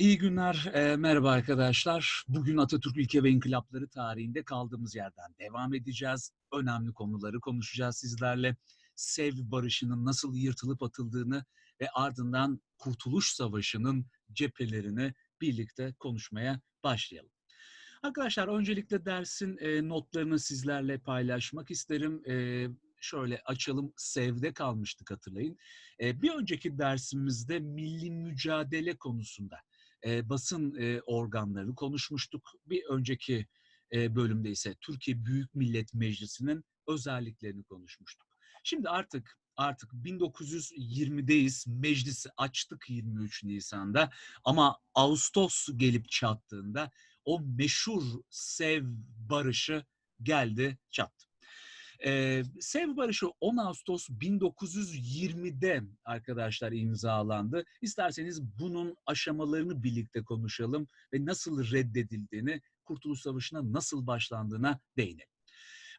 İyi günler, eee, merhaba arkadaşlar. Bugün Atatürk İlke ve İnkılapları tarihinde kaldığımız yerden devam edeceğiz. Önemli konuları konuşacağız sizlerle. Sev Barışı'nın nasıl yırtılıp atıldığını ve ardından Kurtuluş Savaşı'nın cephelerini birlikte konuşmaya başlayalım. Arkadaşlar öncelikle dersin eee, notlarını sizlerle paylaşmak isterim. Eee, şöyle açalım, Sev'de kalmıştık hatırlayın. Eee, bir önceki dersimizde milli mücadele konusunda eee, basın eee, organlarını konuşmuştuk. Bir önceki eee, bölümde ise Türkiye Büyük Millet Meclisi'nin özelliklerini konuşmuştuk. Şimdi artık artık 1920'deyiz. Meclisi açtık 23 Nisan'da ama Ağustos gelip çattığında o meşhur Sev Barışı geldi çattı. Ee, Sev Barışı 10 Ağustos 1920'de arkadaşlar imzalandı. İsterseniz bunun aşamalarını birlikte konuşalım ve nasıl reddedildiğini, Kurtuluş Savaşı'na nasıl başlandığına değinelim.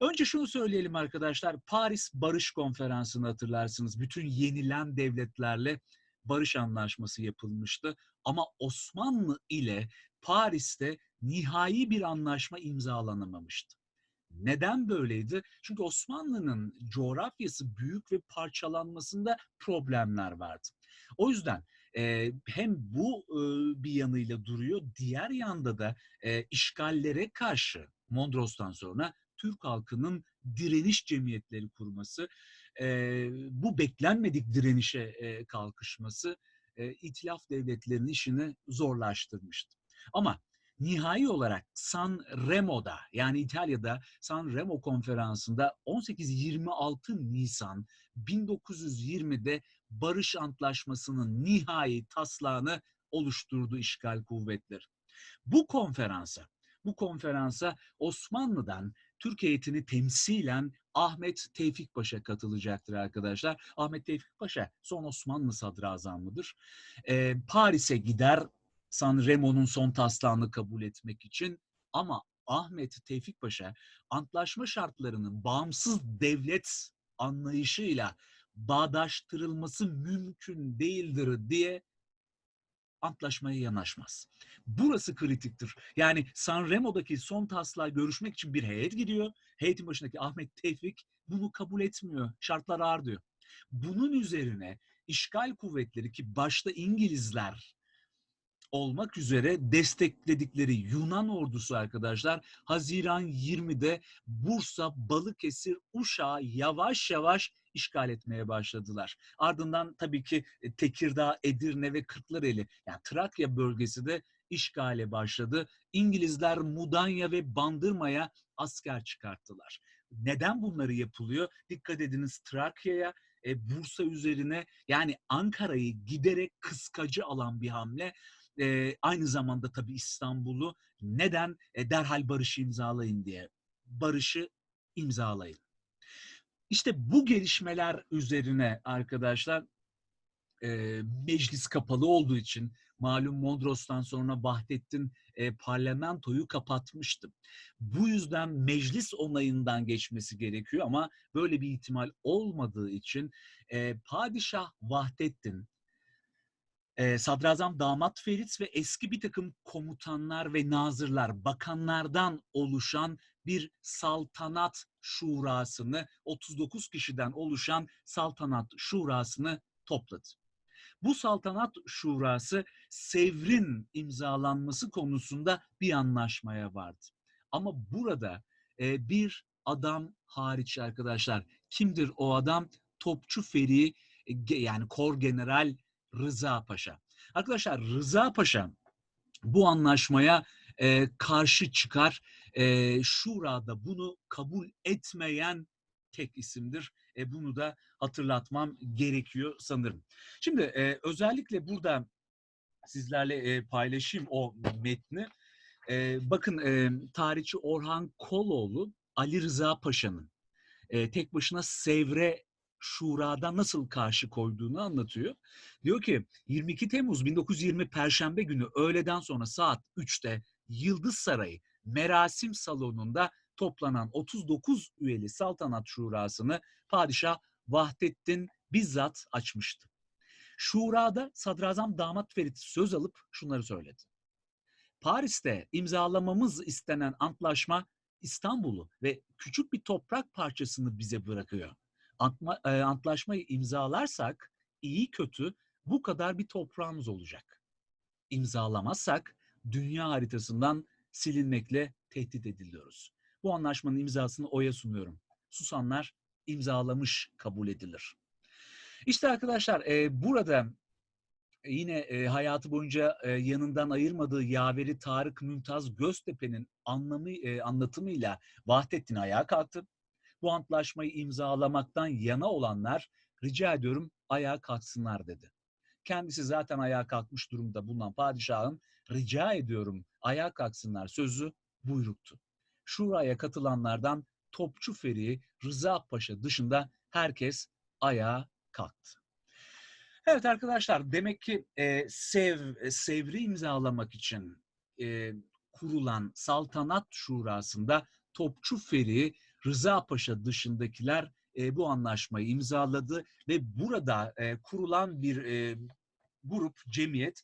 Önce şunu söyleyelim arkadaşlar. Paris Barış Konferansı'nı hatırlarsınız. Bütün yenilen devletlerle barış anlaşması yapılmıştı. Ama Osmanlı ile Paris'te nihai bir anlaşma imzalanamamıştı. Neden böyleydi? Çünkü Osmanlı'nın coğrafyası büyük ve parçalanmasında problemler vardı. O yüzden e, hem bu e, bir yanıyla duruyor, diğer yanda da e, işgallere karşı Mondros'tan sonra Türk halkının direniş cemiyetleri kurması, e, bu beklenmedik direnişe e, kalkışması e, itilaf devletlerinin işini zorlaştırmıştı. Ama nihai olarak San Remo'da yani İtalya'da San Remo konferansında 18-26 Nisan 1920'de Barış Antlaşması'nın nihai taslağını oluşturdu işgal kuvvetleri. Bu konferansa, bu konferansa Osmanlı'dan Türk heyetini temsilen Ahmet Tevfik Paşa katılacaktır arkadaşlar. Ahmet Tevfik Paşa son Osmanlı sadrazamıdır. Ee, Paris'e gider San Remo'nun son taslağını kabul etmek için ama Ahmet Tevfik Paşa antlaşma şartlarının bağımsız devlet anlayışıyla bağdaştırılması mümkün değildir diye antlaşmaya yanaşmaz. Burası kritiktir. Yani San Remo'daki son taslağı görüşmek için bir heyet gidiyor. Heyetin başındaki Ahmet Tevfik bunu kabul etmiyor. Şartlar ağır diyor. Bunun üzerine işgal kuvvetleri ki başta İngilizler olmak üzere destekledikleri Yunan ordusu arkadaşlar Haziran 20'de Bursa, Balıkesir, Uşak'ı yavaş yavaş işgal etmeye başladılar. Ardından tabii ki e, Tekirdağ, Edirne ve Kırklareli yani Trakya bölgesi de işgale başladı. İngilizler Mudanya ve Bandırma'ya asker çıkarttılar. Neden bunları yapılıyor? Dikkat ediniz Trakya'ya, e, Bursa üzerine yani Ankara'yı giderek kıskacı alan bir hamle e, aynı zamanda tabii İstanbul'u neden e, derhal barışı imzalayın diye. Barışı imzalayın. İşte bu gelişmeler üzerine arkadaşlar e, meclis kapalı olduğu için malum Mondros'tan sonra Vahdettin e, parlamentoyu kapatmıştı. Bu yüzden meclis onayından geçmesi gerekiyor ama böyle bir ihtimal olmadığı için e, Padişah Vahdettin e, Sadrazam Damat Ferit ve eski bir takım komutanlar ve nazırlar, bakanlardan oluşan bir saltanat şurasını, 39 kişiden oluşan saltanat şurasını topladı. Bu saltanat şurası Sevr'in imzalanması konusunda bir anlaşmaya vardı. Ama burada e, bir adam hariç arkadaşlar. Kimdir o adam? Topçu Feri e, yani Kor General Rıza Paşa. Arkadaşlar Rıza Paşa bu anlaşmaya e, karşı çıkar. E, Şura'da bunu kabul etmeyen tek isimdir. E, bunu da hatırlatmam gerekiyor sanırım. Şimdi e, özellikle burada sizlerle e, paylaşayım o metni. E, bakın e, tarihçi Orhan Koloğlu Ali Rıza Paşa'nın e, tek başına Sevre Şura'da nasıl karşı koyduğunu anlatıyor. Diyor ki 22 Temmuz 1920 Perşembe günü öğleden sonra saat 3'te Yıldız Sarayı Merasim Salonu'nda toplanan 39 üyeli saltanat şurasını padişah Vahdettin bizzat açmıştı. Şurada Sadrazam Damat Ferit söz alıp şunları söyledi. Paris'te imzalamamız istenen antlaşma İstanbul'u ve küçük bir toprak parçasını bize bırakıyor. Antma, e, antlaşmayı imzalarsak iyi kötü bu kadar bir toprağımız olacak. İmzalamazsak dünya haritasından silinmekle tehdit ediliyoruz. Bu anlaşmanın imzasını O'ya sunuyorum. Susanlar imzalamış kabul edilir. İşte arkadaşlar e, burada yine e, hayatı boyunca e, yanından ayırmadığı yaveri Tarık Mümtaz Göztepe'nin anlamı e, anlatımıyla Vahdettin ayağa kalktı. Bu antlaşmayı imzalamaktan yana olanlar rica ediyorum ayağa kalksınlar dedi. Kendisi zaten ayağa kalkmış durumda bulunan padişahın rica ediyorum ayağa kalksınlar sözü buyruktu. Şuraya katılanlardan Topçu Feri, Rıza Paşa dışında herkes ayağa kalktı. Evet arkadaşlar demek ki e, sev e, sevri imzalamak için e, kurulan saltanat şurasında Topçu Feri, Rıza Paşa dışındakiler e, bu anlaşmayı imzaladı ve burada e, kurulan bir e, grup, cemiyet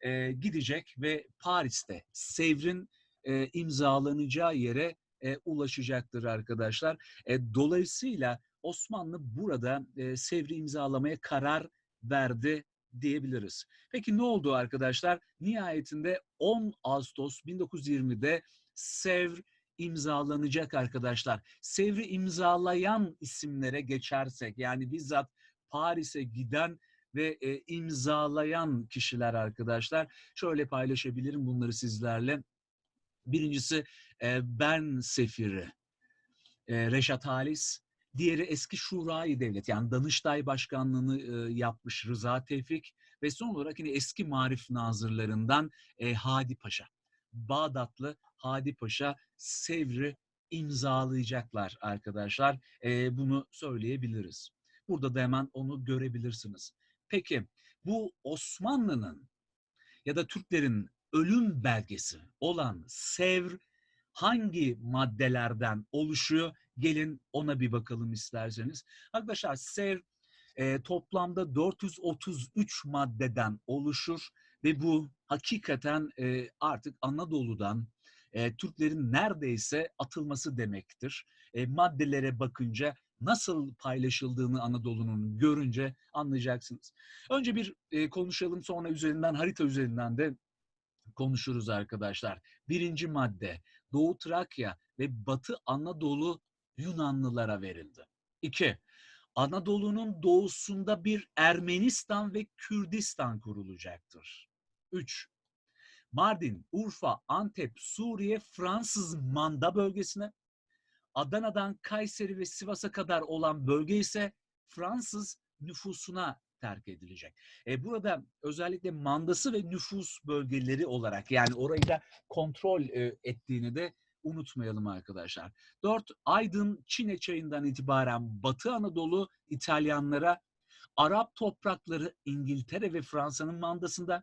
e, gidecek ve Paris'te Sevr'in e, imzalanacağı yere e, ulaşacaktır arkadaşlar. E, dolayısıyla Osmanlı burada e, Sevr'i imzalamaya karar verdi diyebiliriz. Peki ne oldu arkadaşlar? Nihayetinde 10 Ağustos 1920'de Sevr imzalanacak arkadaşlar. Sevr'i imzalayan isimlere geçersek yani bizzat Paris'e giden ve e, imzalayan kişiler arkadaşlar. Şöyle paylaşabilirim bunları sizlerle. Birincisi e, Ben Sefiri, e, Reşat Halis. Diğeri eski Şurayı Devlet yani Danıştay Başkanlığı'nı e, yapmış Rıza Tevfik ve son olarak yine eski Marif Nazırlarından e, Hadi Paşa. Bağdatlı Hadi Paşa Sevr'i imzalayacaklar arkadaşlar. E, bunu söyleyebiliriz. Burada da hemen onu görebilirsiniz. Peki bu Osmanlı'nın ya da Türklerin ölüm belgesi olan Sevr hangi maddelerden oluşuyor? Gelin ona bir bakalım isterseniz. Arkadaşlar Sevr e, toplamda 433 maddeden oluşur ve bu hakikaten e, artık Anadolu'dan e, Türklerin neredeyse atılması demektir. E, maddelere bakınca nasıl paylaşıldığını Anadolu'nun görünce anlayacaksınız. Önce bir e, konuşalım sonra üzerinden harita üzerinden de konuşuruz arkadaşlar. Birinci madde Doğu Trakya ve Batı Anadolu Yunanlılara verildi. İki, Anadolu'nun doğusunda bir Ermenistan ve Kürdistan kurulacaktır. Üç, Mardin, Urfa, Antep, Suriye, Fransız Manda bölgesine, Adana'dan Kayseri ve Sivas'a kadar olan bölge ise Fransız nüfusuna terk edilecek. E, burada özellikle mandası ve nüfus bölgeleri olarak yani orayı da kontrol e, ettiğini de unutmayalım arkadaşlar. Dört, Aydın, Çine çayından itibaren Batı Anadolu İtalyanlara, Arap toprakları İngiltere ve Fransa'nın mandasında,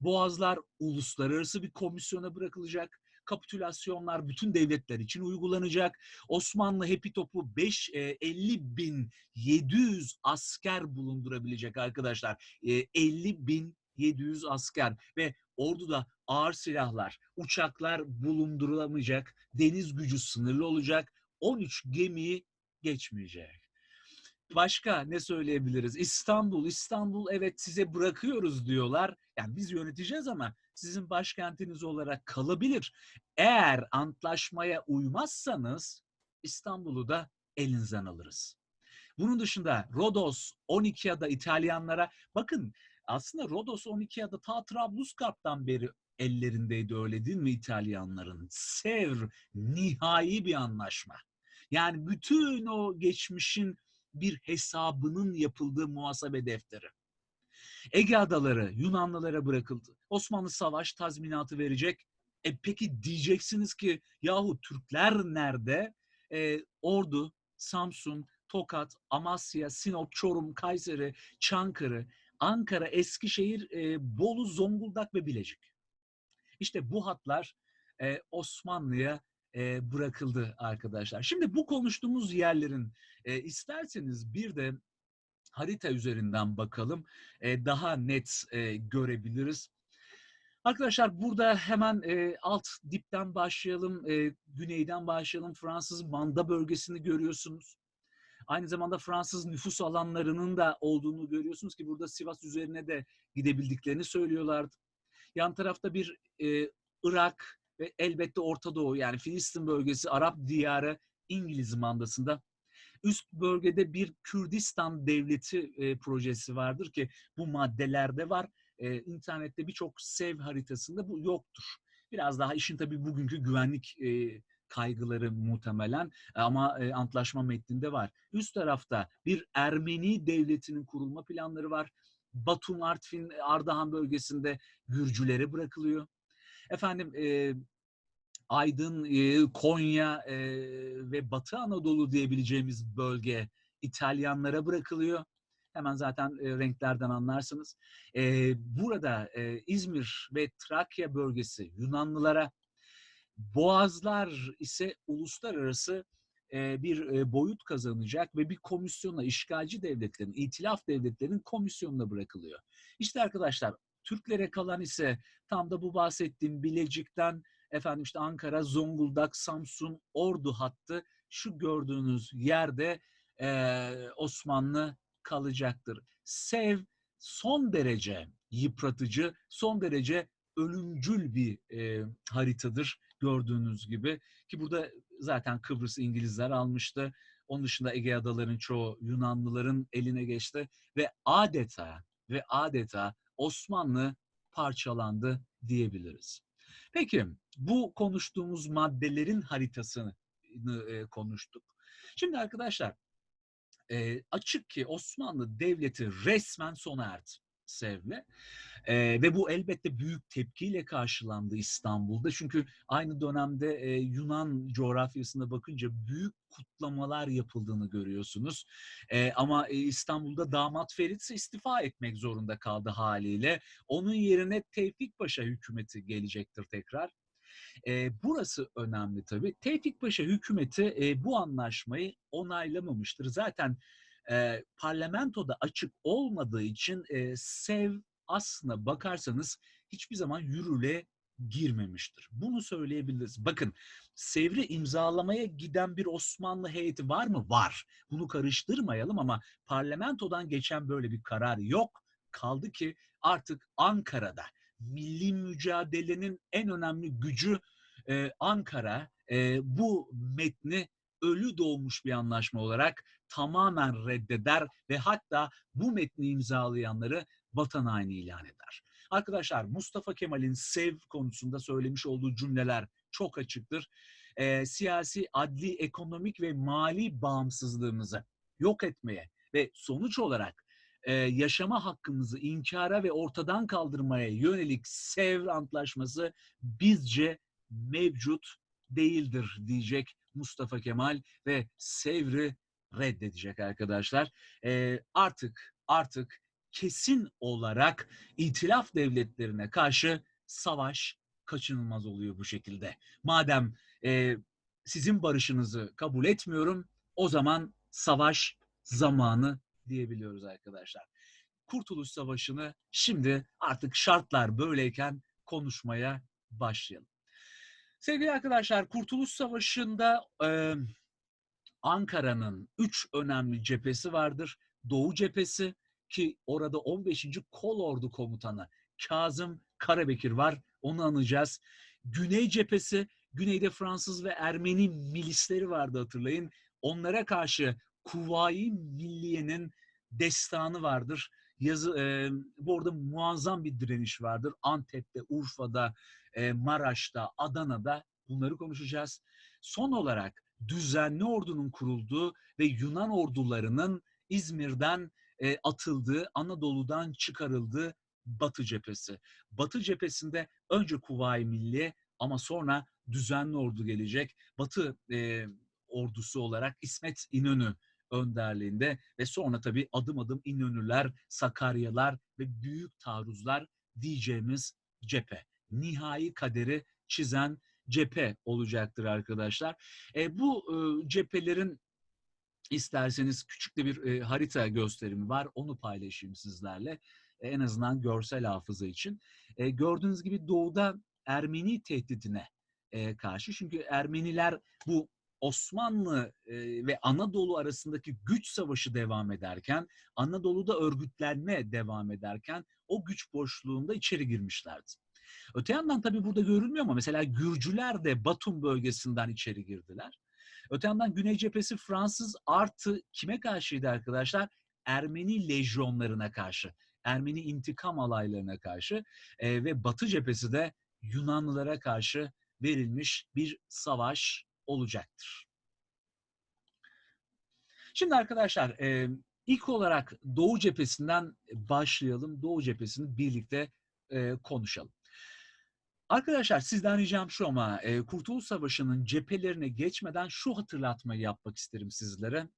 Boğazlar uluslararası bir komisyona bırakılacak kapitülasyonlar bütün devletler için uygulanacak. Osmanlı hepi topu 5 50 bin 700 asker bulundurabilecek arkadaşlar. 50 bin 700 asker ve orduda ağır silahlar, uçaklar bulundurulamayacak, deniz gücü sınırlı olacak, 13 gemiyi geçmeyecek. Başka ne söyleyebiliriz? İstanbul, İstanbul evet size bırakıyoruz diyorlar. Yani biz yöneteceğiz ama sizin başkentiniz olarak kalabilir. Eğer antlaşmaya uymazsanız İstanbul'u da elinizden alırız. Bunun dışında Rodos, 12 ya da İtalyanlara bakın aslında Rodos 12 ya da ta Trablusgarp'tan beri ellerindeydi öyle değil mi İtalyanların? Sevr nihai bir anlaşma. Yani bütün o geçmişin bir hesabının yapıldığı muhasebe defteri. Ege adaları Yunanlılara bırakıldı. Osmanlı savaş tazminatı verecek. E peki diyeceksiniz ki yahu Türkler nerede? E, Ordu, Samsun, Tokat, Amasya, Sinop, Çorum, Kayseri, Çankırı, Ankara, Eskişehir, e, Bolu, Zonguldak ve Bilecik. İşte bu hatlar e, Osmanlı'ya bırakıldı arkadaşlar. Şimdi bu konuştuğumuz yerlerin isterseniz bir de harita üzerinden bakalım. Daha net görebiliriz. Arkadaşlar burada hemen e, alt dipten başlayalım, e, güneyden başlayalım. Fransız Manda bölgesini görüyorsunuz. Aynı zamanda Fransız nüfus alanlarının da olduğunu görüyorsunuz ki burada Sivas üzerine de gidebildiklerini söylüyorlardı. Yan tarafta bir e, Irak ve elbette Orta Doğu yani Filistin bölgesi, Arap diyarı İngiliz mandasında. Üst bölgede bir Kürdistan devleti e, projesi vardır ki bu maddelerde var. E, internette birçok sev haritasında bu yoktur. Biraz daha işin tabii bugünkü güvenlik e, kaygıları muhtemelen ama e, antlaşma metninde var. Üst tarafta bir Ermeni devletinin kurulma planları var. Batum, Artvin, Ardahan bölgesinde Gürcülere bırakılıyor. Efendim e, Aydın, e, Konya e, ve Batı Anadolu diyebileceğimiz bölge İtalyanlara bırakılıyor. Hemen zaten e, renklerden anlarsınız. E, burada e, İzmir ve Trakya bölgesi Yunanlılara, Boğazlar ise uluslararası e, bir e, boyut kazanacak ve bir komisyona, işgalci devletlerin, itilaf devletlerinin komisyonuna bırakılıyor. İşte arkadaşlar Türklere kalan ise tam da bu bahsettiğim Bilecik'ten efendim işte Ankara, Zonguldak, Samsun, Ordu hattı şu gördüğünüz yerde e, Osmanlı kalacaktır. Sev son derece yıpratıcı, son derece ölümcül bir e, haritadır gördüğünüz gibi. Ki burada zaten Kıbrıs İngilizler almıştı. Onun dışında Ege Adaları'nın çoğu Yunanlıların eline geçti ve adeta ve adeta Osmanlı parçalandı diyebiliriz. Peki bu konuştuğumuz maddelerin haritasını e, konuştuk. Şimdi arkadaşlar e, açık ki Osmanlı Devleti resmen sona erdi Sevle. E, ve bu elbette büyük tepkiyle karşılandı İstanbul'da. Çünkü aynı dönemde e, Yunan coğrafyasına bakınca büyük kutlamalar yapıldığını görüyorsunuz. E, ama e, İstanbul'da damat Ferit istifa etmek zorunda kaldı haliyle. Onun yerine Tevfik Paşa hükümeti gelecektir tekrar. E, burası önemli tabii. Tevfik Paşa hükümeti e, bu anlaşmayı onaylamamıştır. Zaten e, parlamentoda açık olmadığı için e, SEV aslına bakarsanız hiçbir zaman yürürlüğe girmemiştir. Bunu söyleyebiliriz. Bakın Sevr'i imzalamaya giden bir Osmanlı heyeti var mı? Var. Bunu karıştırmayalım ama parlamentodan geçen böyle bir karar yok. Kaldı ki artık Ankara'da milli mücadelenin en önemli gücü e, Ankara e, bu metni ölü doğmuş bir anlaşma olarak tamamen reddeder ve hatta bu metni imzalayanları vatan haini ilan eder. Arkadaşlar Mustafa Kemal'in sev konusunda söylemiş olduğu cümleler çok açıktır. E, siyasi, adli, ekonomik ve mali bağımsızlığımızı yok etmeye ve sonuç olarak e, yaşama hakkımızı inkara ve ortadan kaldırmaya yönelik Sevr Antlaşması bizce mevcut değildir diyecek Mustafa Kemal ve Sevr'i reddedecek arkadaşlar. E, artık artık kesin olarak itilaf devletlerine karşı savaş kaçınılmaz oluyor bu şekilde. Madem e, sizin barışınızı kabul etmiyorum, o zaman savaş zamanı diyebiliyoruz arkadaşlar. Kurtuluş Savaşı'nı şimdi artık şartlar böyleyken konuşmaya başlayalım. Sevgili arkadaşlar, Kurtuluş Savaşı'nda Ankara'nın üç önemli cephesi vardır. Doğu cephesi ki orada 15. Kolordu Komutanı Kazım Karabekir var. Onu anacağız. Güney cephesi, güneyde Fransız ve Ermeni milisleri vardı hatırlayın. Onlara karşı Kuvayi Milliye'nin destanı vardır. Yazı, e, bu arada muazzam bir direniş vardır. Antep'te, Urfa'da, e, Maraş'ta, Adana'da bunları konuşacağız. Son olarak düzenli ordunun kurulduğu ve Yunan ordularının İzmir'den e, atıldığı, Anadolu'dan çıkarıldığı Batı cephesi. Batı cephesinde önce Kuvayi Milliye ama sonra düzenli ordu gelecek. Batı e, ordusu olarak İsmet İnönü önderliğinde ve sonra tabii adım adım İnönüler, Sakaryalar ve büyük taarruzlar diyeceğimiz cephe. Nihai kaderi çizen cephe olacaktır arkadaşlar. E, bu e, cephelerin İsterseniz küçük de bir e, harita gösterimi var. Onu paylaşayım sizlerle. E, en azından görsel hafıza için. E, gördüğünüz gibi doğuda Ermeni tehdidine e, karşı. Çünkü Ermeniler bu Osmanlı e, ve Anadolu arasındaki güç savaşı devam ederken, Anadolu'da örgütlenme devam ederken o güç boşluğunda içeri girmişlerdi. Öte yandan tabii burada görülmüyor ama mesela Gürcüler de Batum bölgesinden içeri girdiler. Öte yandan Güney cephesi Fransız artı kime karşıydı arkadaşlar? Ermeni lejyonlarına karşı. Ermeni intikam alaylarına karşı e, ve Batı cephesi de Yunanlılara karşı verilmiş bir savaş olacaktır. Şimdi arkadaşlar e, ilk olarak Doğu cephesinden başlayalım. Doğu cephesini birlikte e, konuşalım. Arkadaşlar sizden ricam şu ama e, Kurtuluş Savaşı'nın cephelerine geçmeden şu hatırlatmayı yapmak isterim sizlere.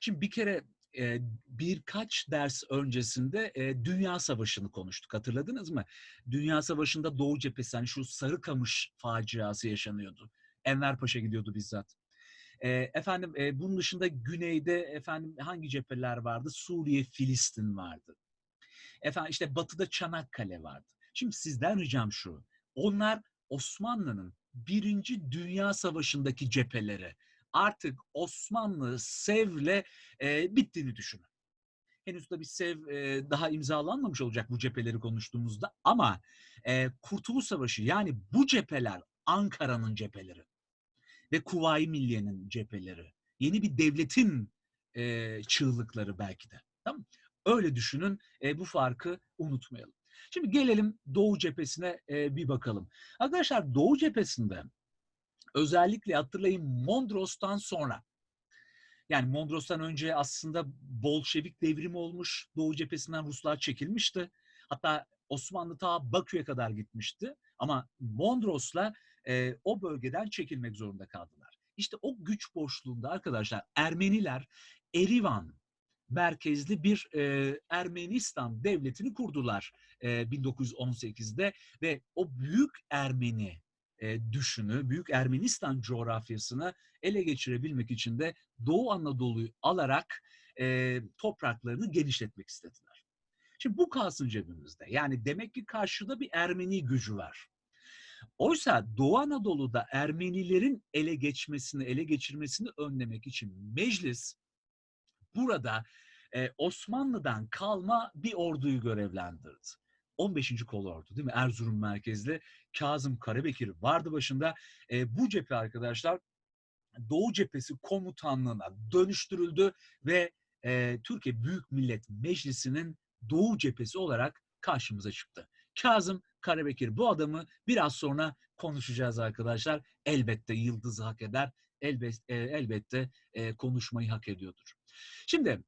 Şimdi bir kere e, birkaç ders öncesinde e, Dünya Savaşı'nı konuştuk. Hatırladınız mı? Dünya Savaşı'nda Doğu cephesi, hani şu Sarıkamış faciası yaşanıyordu. Enver Paşa gidiyordu bizzat. E, efendim e, bunun dışında güneyde efendim hangi cepheler vardı? Suriye, Filistin vardı. Efendim işte batıda Çanakkale vardı. Şimdi sizden ricam şu. Onlar Osmanlı'nın Birinci Dünya Savaşı'ndaki cepheleri artık Osmanlı Sev'le e, bittiğini düşünün. Henüz de bir Sev e, daha imzalanmamış olacak bu cepheleri konuştuğumuzda ama e, Kurtuluş Savaşı yani bu cepheler Ankara'nın cepheleri ve Kuvayi Milliye'nin cepheleri. Yeni bir devletin e, çığlıkları belki de. Tamam Öyle düşünün. E, bu farkı unutmayalım. Şimdi gelelim Doğu cephesine e, bir bakalım. Arkadaşlar Doğu cephesinde özellikle hatırlayın Mondros'tan sonra yani Mondros'tan önce aslında Bolşevik devrimi olmuş. Doğu cephesinden Ruslar çekilmişti. Hatta Osmanlı ta Bakü'ye kadar gitmişti. Ama Mondros'la e, o bölgeden çekilmek zorunda kaldılar. İşte o güç boşluğunda arkadaşlar Ermeniler Erivan merkezli bir e, Ermenistan devletini kurdular e, 1918'de ve o büyük Ermeni e, düşünü, büyük Ermenistan coğrafyasını ele geçirebilmek için de Doğu Anadolu'yu alarak e, topraklarını genişletmek istediler. Şimdi bu kalsın cebimizde. Yani demek ki karşıda bir Ermeni gücü var. Oysa Doğu Anadolu'da Ermenilerin ele geçmesini, ele geçirmesini önlemek için meclis burada e, Osmanlı'dan kalma bir orduyu görevlendirdi. 15. Kolordu değil mi? Erzurum merkezli Kazım Karabekir vardı başında. E, bu cephe arkadaşlar Doğu Cephesi Komutanlığı'na dönüştürüldü ve e, Türkiye Büyük Millet Meclisi'nin Doğu Cephesi olarak karşımıza çıktı. Kazım Karabekir bu adamı biraz sonra konuşacağız arkadaşlar. Elbette yıldızı hak eder. Elbet, e, elbette e, konuşmayı hak ediyordur. Şimdi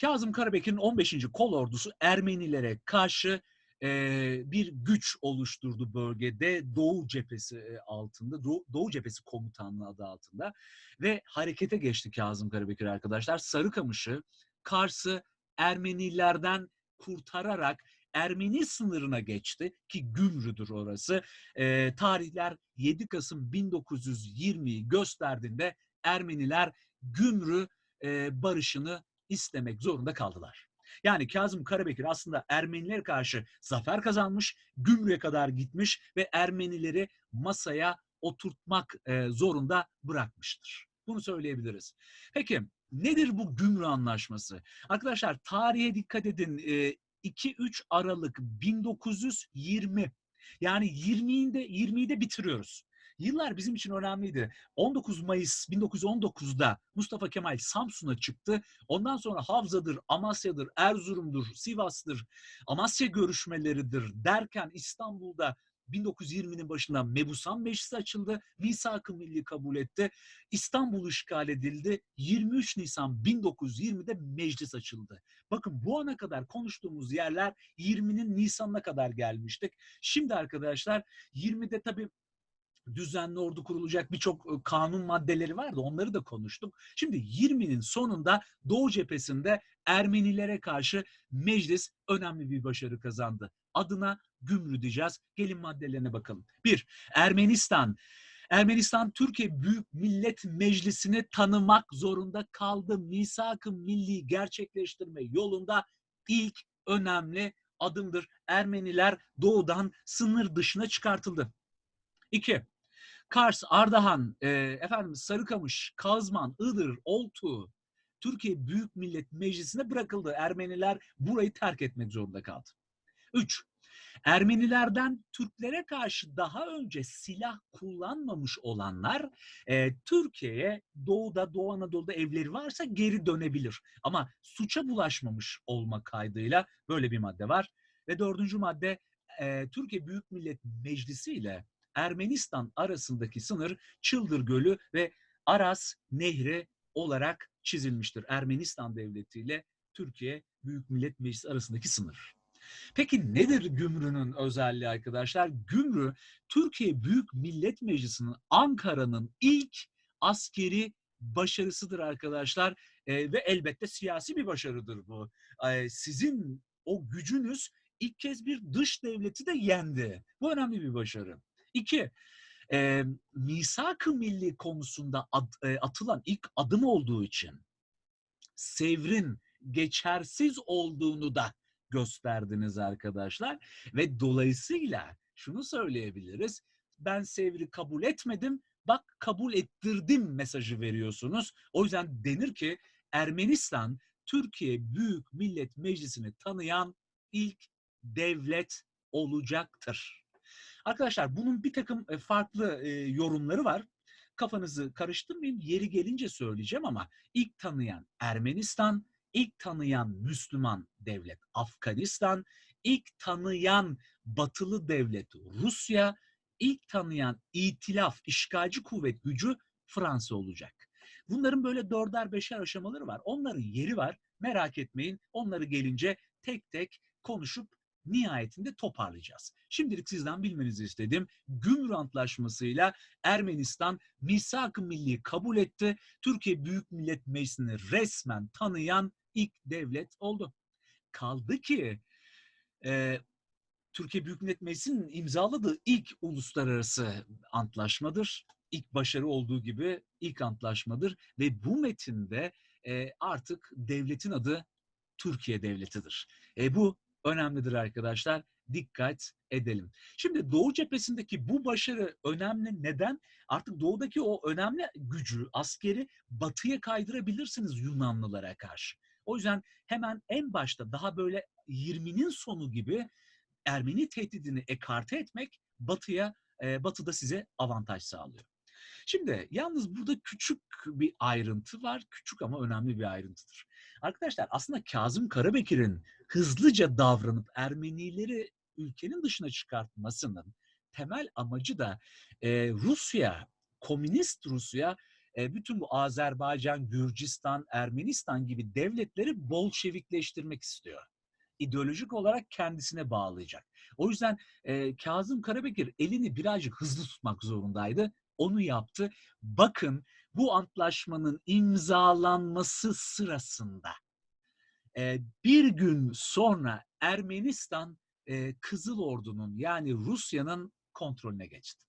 Kazım Karabekir'in 15. kol ordusu Ermenilere karşı e, bir güç oluşturdu bölgede Doğu cephesi altında, Doğu, Doğu cephesi komutanlığı adı altında ve harekete geçti Kazım Karabekir arkadaşlar. Sarıkamış'ı, Kars'ı Ermenilerden kurtararak Ermeni sınırına geçti ki Gümrü'dür orası. E, tarihler 7 Kasım 1920'yi gösterdiğinde Ermeniler Gümrü e, barışını istemek zorunda kaldılar. Yani Kazım Karabekir aslında Ermenilere karşı zafer kazanmış, Gümrük'e kadar gitmiş ve Ermenileri masaya oturtmak e, zorunda bırakmıştır. Bunu söyleyebiliriz. Peki nedir bu Gümrük Anlaşması? Arkadaşlar tarihe dikkat edin. E, 2-3 Aralık 1920 yani 20'inde 20'yi de bitiriyoruz. Yıllar bizim için önemliydi. 19 Mayıs 1919'da Mustafa Kemal Samsun'a çıktı. Ondan sonra Havza'dır, Amasya'dır, Erzurum'dur, Sivas'tır, Amasya görüşmeleridir derken İstanbul'da 1920'nin başında Mebusan Meclisi açıldı. Misak-ı Milli kabul etti. İstanbul işgal edildi. 23 Nisan 1920'de meclis açıldı. Bakın bu ana kadar konuştuğumuz yerler 20'nin Nisan'ına kadar gelmiştik. Şimdi arkadaşlar 20'de tabii düzenli ordu kurulacak birçok kanun maddeleri vardı. Onları da konuştuk. Şimdi 20'nin sonunda Doğu cephesinde Ermenilere karşı meclis önemli bir başarı kazandı. Adına Gümrü diyeceğiz. Gelin maddelerine bakalım. Bir, Ermenistan Ermenistan Türkiye Büyük Millet Meclisi'ni tanımak zorunda kaldı. Misak-ı milli gerçekleştirme yolunda ilk önemli adımdır. Ermeniler doğudan sınır dışına çıkartıldı. İki, Kars, Ardahan, e, efendim Sarıkamış, Kazman, Iğdır, Oltu, Türkiye Büyük Millet Meclisi'ne bırakıldı. Ermeniler burayı terk etmek zorunda kaldı. Üç, Ermenilerden Türklere karşı daha önce silah kullanmamış olanlar e, Türkiye'ye doğuda, Doğu Anadolu'da evleri varsa geri dönebilir. Ama suça bulaşmamış olma kaydıyla böyle bir madde var. Ve dördüncü madde e, Türkiye Büyük Millet Meclisi ile Ermenistan arasındaki sınır Çıldır Gölü ve Aras Nehri olarak çizilmiştir. Ermenistan Devleti ile Türkiye Büyük Millet Meclisi arasındaki sınır. Peki nedir Gümrü'nün özelliği arkadaşlar? Gümrü, Türkiye Büyük Millet Meclisi'nin Ankara'nın ilk askeri başarısıdır arkadaşlar. E, ve elbette siyasi bir başarıdır bu. E, sizin o gücünüz ilk kez bir dış devleti de yendi. Bu önemli bir başarı. İki, e, misak-ı milli konusunda ad, e, atılan ilk adım olduğu için Sevr'in geçersiz olduğunu da gösterdiniz arkadaşlar. Ve dolayısıyla şunu söyleyebiliriz. Ben Sevr'i kabul etmedim, bak kabul ettirdim mesajı veriyorsunuz. O yüzden denir ki Ermenistan Türkiye Büyük Millet Meclisi'ni tanıyan ilk devlet olacaktır. Arkadaşlar bunun bir takım e, farklı e, yorumları var. Kafanızı karıştırmayayım. Yeri gelince söyleyeceğim ama ilk tanıyan Ermenistan, ilk tanıyan Müslüman devlet Afganistan, ilk tanıyan batılı devlet Rusya, ilk tanıyan itilaf, işgalci kuvvet gücü Fransa olacak. Bunların böyle dörder beşer aşamaları var. Onların yeri var. Merak etmeyin. Onları gelince tek tek konuşup nihayetinde toparlayacağız. Şimdilik sizden bilmenizi istedim. Gümrü Antlaşması'yla Ermenistan misak-ı milli kabul etti. Türkiye Büyük Millet Meclisi'ni resmen tanıyan ilk devlet oldu. Kaldı ki e, Türkiye Büyük Millet Meclisi'nin imzaladığı ilk uluslararası antlaşmadır. İlk başarı olduğu gibi ilk antlaşmadır ve bu metinde e, artık devletin adı Türkiye Devleti'dir. E, bu önemlidir arkadaşlar. Dikkat edelim. Şimdi Doğu cephesindeki bu başarı önemli. Neden? Artık Doğu'daki o önemli gücü, askeri batıya kaydırabilirsiniz Yunanlılara karşı. O yüzden hemen en başta daha böyle 20'nin sonu gibi Ermeni tehdidini ekarte etmek batıya, e, batıda size avantaj sağlıyor. Şimdi yalnız burada küçük bir ayrıntı var. Küçük ama önemli bir ayrıntıdır. Arkadaşlar aslında Kazım Karabekir'in hızlıca davranıp Ermenileri ülkenin dışına çıkartmasının temel amacı da e, Rusya, komünist Rusya e, bütün bu Azerbaycan, Gürcistan, Ermenistan gibi devletleri Bolşevikleştirmek istiyor. İdeolojik olarak kendisine bağlayacak. O yüzden e, Kazım Karabekir elini birazcık hızlı tutmak zorundaydı. Onu yaptı. Bakın bu antlaşmanın imzalanması sırasında e, bir gün sonra Ermenistan e, Kızıl Ordu'nun yani Rusya'nın kontrolüne geçti.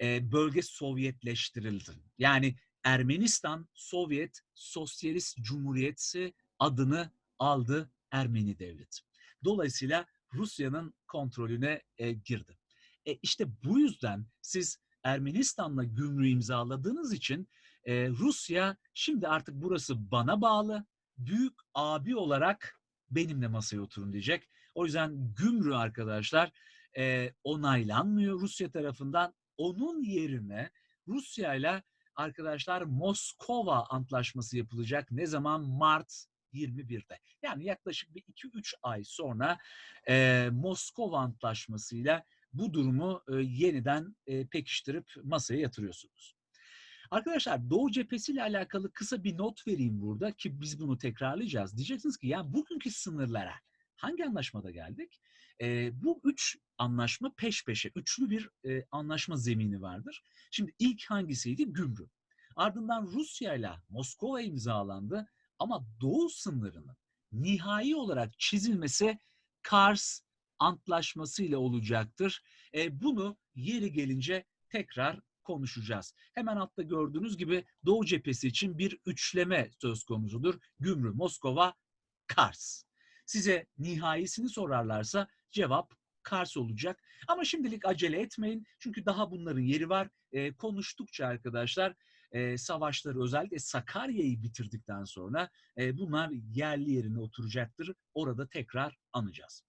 E, bölge Sovyetleştirildi. Yani Ermenistan Sovyet Sosyalist Cumhuriyeti adını aldı Ermeni Devleti. Dolayısıyla Rusya'nın kontrolüne e, girdi. E, işte bu yüzden siz Ermenistan'la gümrüğü imzaladığınız için e, Rusya şimdi artık burası bana bağlı, büyük abi olarak benimle masaya oturun diyecek. O yüzden gümrü arkadaşlar e, onaylanmıyor Rusya tarafından. Onun yerine Rusya ile arkadaşlar Moskova Antlaşması yapılacak. Ne zaman? Mart 21'de. Yani yaklaşık bir 2-3 ay sonra e, Moskova Antlaşması'yla bu durumu e, yeniden e, pekiştirip masaya yatırıyorsunuz. Arkadaşlar Doğu cephesiyle alakalı kısa bir not vereyim burada ki biz bunu tekrarlayacağız. Diyeceksiniz ki ya bugünkü sınırlara hangi anlaşmada geldik? E, bu üç anlaşma peş peşe, üçlü bir e, anlaşma zemini vardır. Şimdi ilk hangisiydi? Gümrük. Ardından Rusya ile Moskova imzalandı ama Doğu sınırının nihai olarak çizilmesi Kars Antlaşması ile olacaktır. E, bunu yeri gelince tekrar konuşacağız. Hemen altta gördüğünüz gibi Doğu cephesi için bir üçleme söz konusudur. Gümrü, Moskova, Kars. Size nihayesini sorarlarsa cevap Kars olacak. Ama şimdilik acele etmeyin. Çünkü daha bunların yeri var. E, konuştukça arkadaşlar e, savaşları özellikle Sakarya'yı bitirdikten sonra e, bunlar yerli yerine oturacaktır. Orada tekrar anacağız.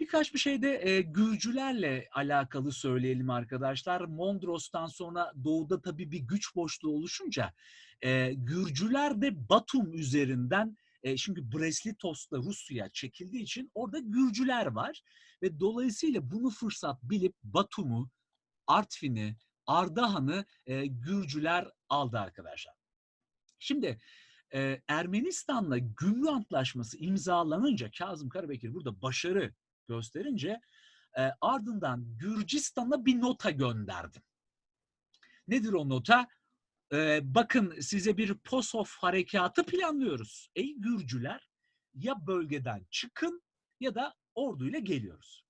Birkaç bir şey de e, Gürcülerle alakalı söyleyelim arkadaşlar. Mondros'tan sonra doğuda tabii bir güç boşluğu oluşunca e, Gürcüler de Batum üzerinden e, çünkü Brest-Litovsk'ta Rusya çekildiği için orada Gürcüler var ve dolayısıyla bunu fırsat bilip Batum'u, Artvin'i, Ardahan'ı e, Gürcüler aldı arkadaşlar. Şimdi e, Ermenistan'la Gümrü Antlaşması imzalanınca Kazım Karabekir burada başarı gösterince e, ardından Gürcistan'a bir nota gönderdim. Nedir o nota? E, bakın size bir POSOF harekatı planlıyoruz. Ey Gürcüler ya bölgeden çıkın ya da orduyla geliyoruz.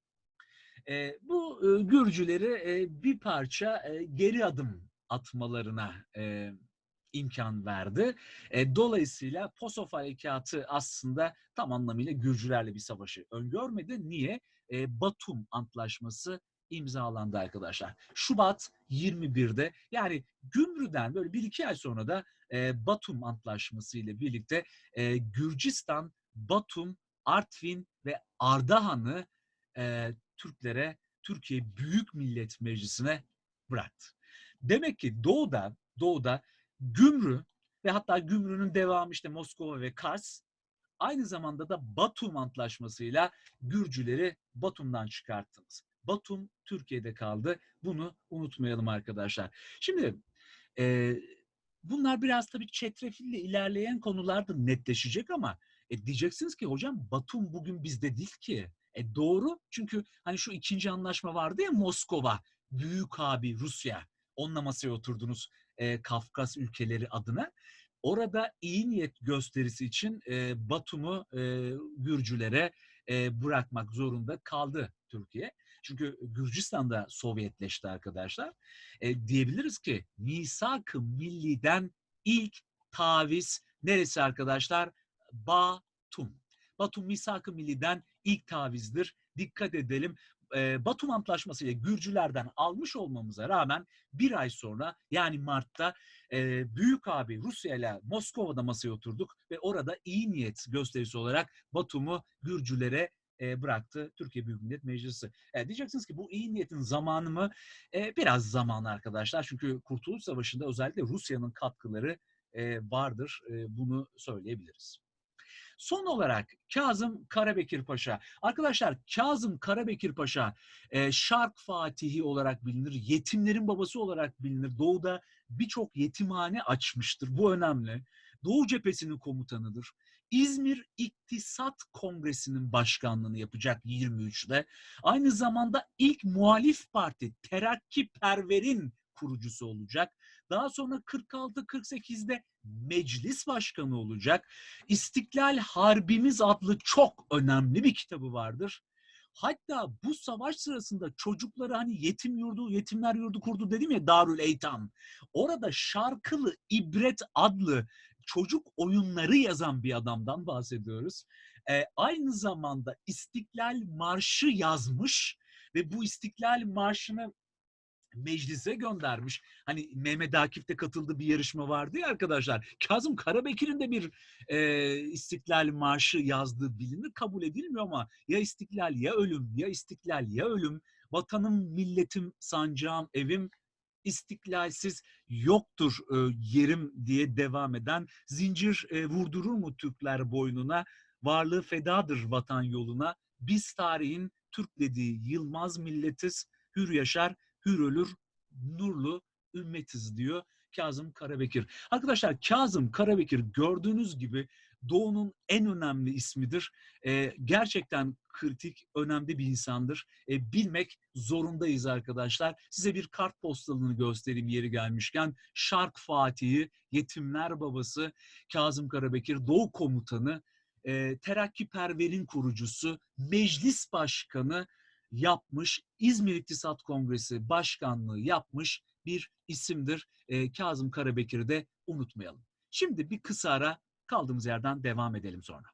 E, bu e, Gürcüleri e, bir parça e, geri adım atmalarına e, imkan verdi. E, dolayısıyla POSOF harekatı aslında tam anlamıyla Gürcülerle bir savaşı öngörmedi. Niye? E, Batum Antlaşması imzalandı arkadaşlar. Şubat 21'de yani Gümrü'den böyle bir iki ay sonra da e, Batum Antlaşması ile birlikte e, Gürcistan, Batum, Artvin ve Ardahan'ı e, Türklere, Türkiye Büyük Millet Meclisi'ne bıraktı. Demek ki doğuda, doğuda Gümrü ve hatta Gümrü'nün devamı işte Moskova ve Kars aynı zamanda da Batum Antlaşması'yla Gürcüleri Batum'dan çıkarttınız. Batum Türkiye'de kaldı. Bunu unutmayalım arkadaşlar. Şimdi e, bunlar biraz tabii çetrefilli ilerleyen konularda netleşecek ama e, diyeceksiniz ki hocam Batum bugün bizde değil ki. E, doğru çünkü hani şu ikinci anlaşma vardı ya Moskova, büyük abi Rusya. Onunla masaya oturdunuz e, Kafkas ülkeleri adına. Orada iyi niyet gösterisi için e, Batum'u e, Gürcülere e, bırakmak zorunda kaldı Türkiye. Çünkü Gürcistan da Sovyetleşti arkadaşlar. E, diyebiliriz ki Misak-ı Milli'den ilk taviz neresi arkadaşlar? Batum. Batum Misak-ı Milli'den ilk tavizdir. Dikkat edelim. Batum Antlaşması ile Gürcülerden almış olmamıza rağmen bir ay sonra yani Mart'ta büyük abi Rusya ile Moskova'da masaya oturduk ve orada iyi niyet gösterisi olarak Batum'u Gürcülere bıraktı Türkiye Büyük Millet Meclisi. E, diyeceksiniz ki bu iyi niyetin zamanı mı? E, biraz zaman arkadaşlar. Çünkü Kurtuluş Savaşı'nda özellikle Rusya'nın katkıları vardır. Bunu söyleyebiliriz. Son olarak Kazım Karabekir Paşa. Arkadaşlar Kazım Karabekir Paşa e, Şark Fatihi olarak bilinir. Yetimlerin babası olarak bilinir. Doğu'da birçok yetimhane açmıştır. Bu önemli. Doğu cephesinin komutanıdır. İzmir İktisat Kongresi'nin başkanlığını yapacak 23'te. Aynı zamanda ilk muhalif parti Terakki Perver'in kurucusu olacak. Daha sonra 46-48'de meclis başkanı olacak. İstiklal Harbimiz adlı çok önemli bir kitabı vardır. Hatta bu savaş sırasında çocukları hani yetim yurdu, yetimler yurdu kurdu dedim ya Darül Eytam. Orada Şarkılı İbret adlı çocuk oyunları yazan bir adamdan bahsediyoruz. Ee, aynı zamanda İstiklal Marşı yazmış ve bu İstiklal Marşı'nı meclise göndermiş. Hani Mehmet Akif'te katıldığı bir yarışma vardı ya arkadaşlar. Kazım Karabekir'in de bir e, İstiklal Marşı yazdığı bilinir. Kabul edilmiyor ama ya İstiklal ya ölüm, ya İstiklal ya ölüm. Vatanım, milletim, sancağım, evim istiklalsiz yoktur e, yerim diye devam eden zincir e, vurdurur mu Türkler boynuna? Varlığı fedadır vatan yoluna. Biz tarihin Türk dediği Yılmaz milletiz, hür yaşar, hür ölür, nurlu ümmetiz diyor Kazım Karabekir. Arkadaşlar Kazım Karabekir gördüğünüz gibi Doğu'nun en önemli ismidir. E, gerçekten kritik, önemli bir insandır. E, bilmek zorundayız arkadaşlar. Size bir kart postalını göstereyim yeri gelmişken. Şark Fatih'i, Yetimler Babası, Kazım Karabekir, Doğu Komutanı, e, Terakkiperver'in kurucusu, Meclis Başkanı, yapmış, İzmir İktisat Kongresi başkanlığı yapmış bir isimdir. E, Kazım Karabekir'i de unutmayalım. Şimdi bir kısa ara kaldığımız yerden devam edelim sonra.